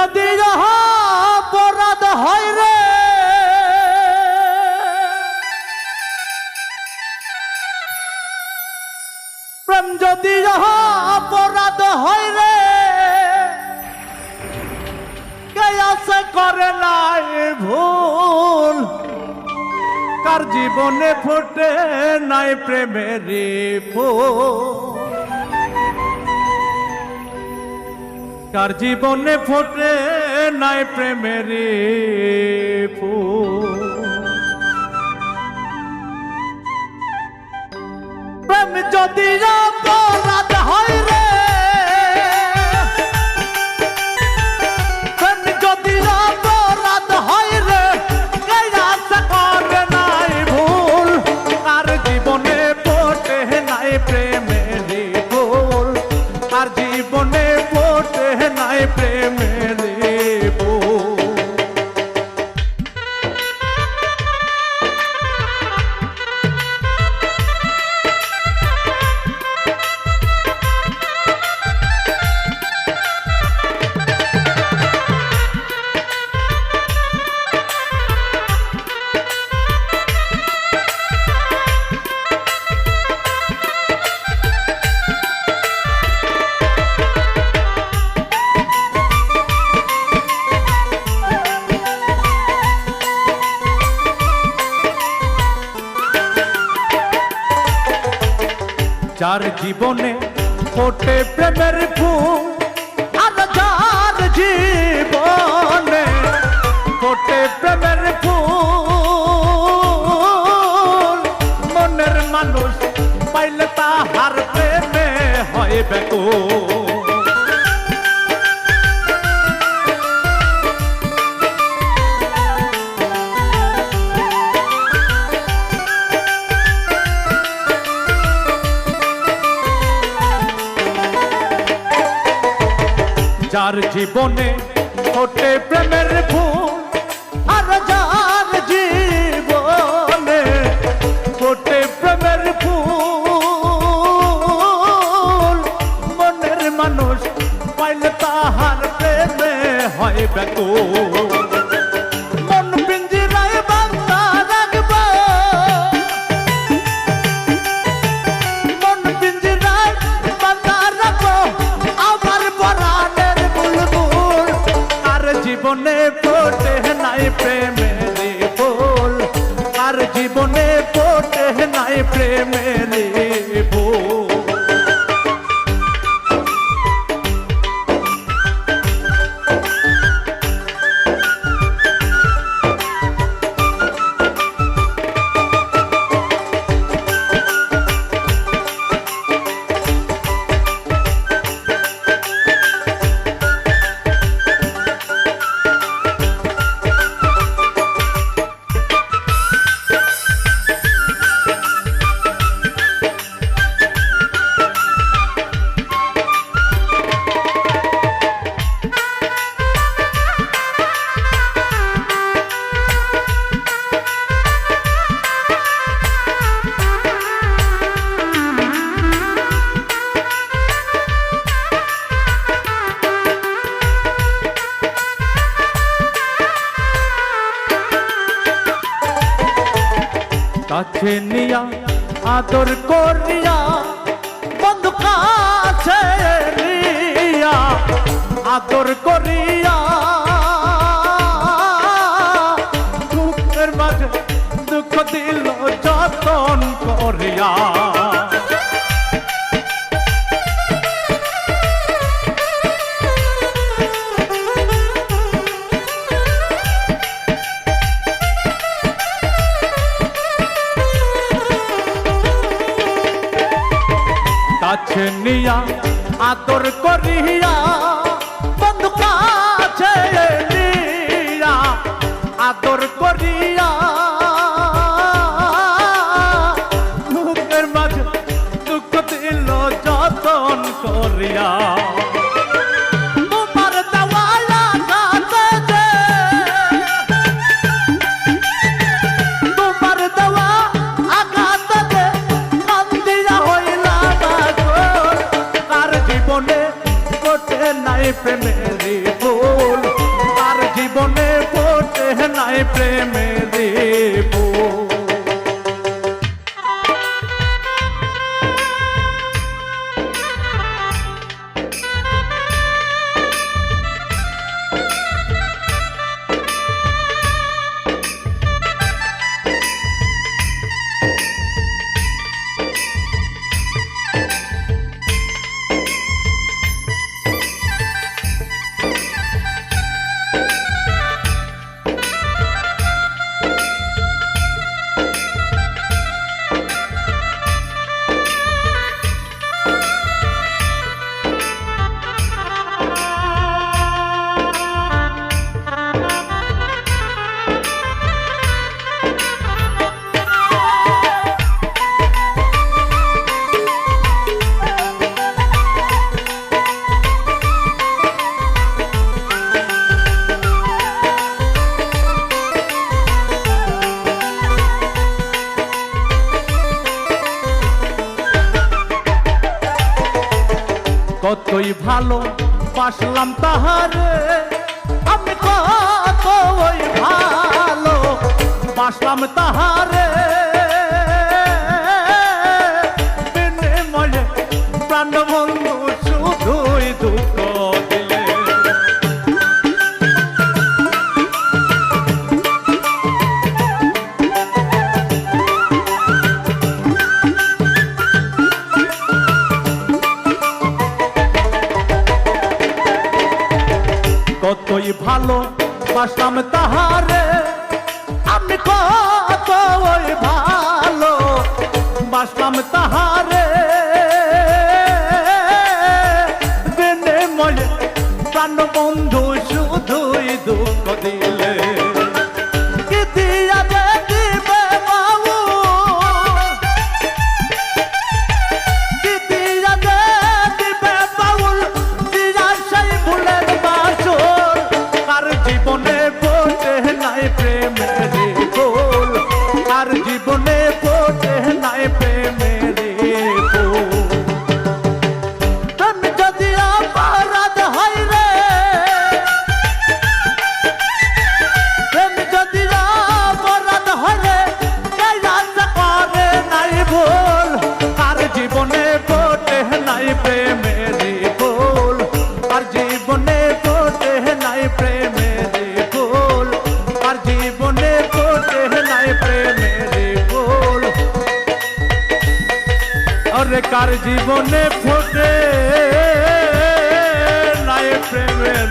যদি অপরাধ হয় রে। প্রেম যদি অপরাধ হয় রে আছে করে নাই ভুল? কার জীবনে ফোটে নাই প্রেমের ফুল? কার জীবনে ফোটে নাই প্রেমের যার জীবনে ফোটে প্রেমের ফুল আর যার জীবনে ফোটে প্রেমের ফুল। মনের মানুষ পাইলে তাহার প্রেমে হয় বেকুল যার জীবনে ফোটে প্রেমের ফুল। জীবনে ফোটে নাই প্রেমের বল। আর জীবনে ফোটে নাই প্রেমের কাছে নিয়া আদর করিয়া বন্ধু কাছে নিয়া আদর করিয়া আদর করিয়া বন্ধু কাছে নিয়া আদর করিয়া। দুঃখের মাঝে দুঃখ দিল যতন করিয়া। ফোটে নাই প্রেমেরি ফুল। আর জীবনে ফোটে নাই প্রেমেরি ফুল। কতই ভালো পাশলাম তাহারে। আমি কতই ভালো পাশলাম তাহারে। ভালো বাসলাম তাহারে। আমি কত ভালো বাসলাম তাহারে। pray. মেরে বল আরে কার জীবনে ফোটে নাই প্রেমের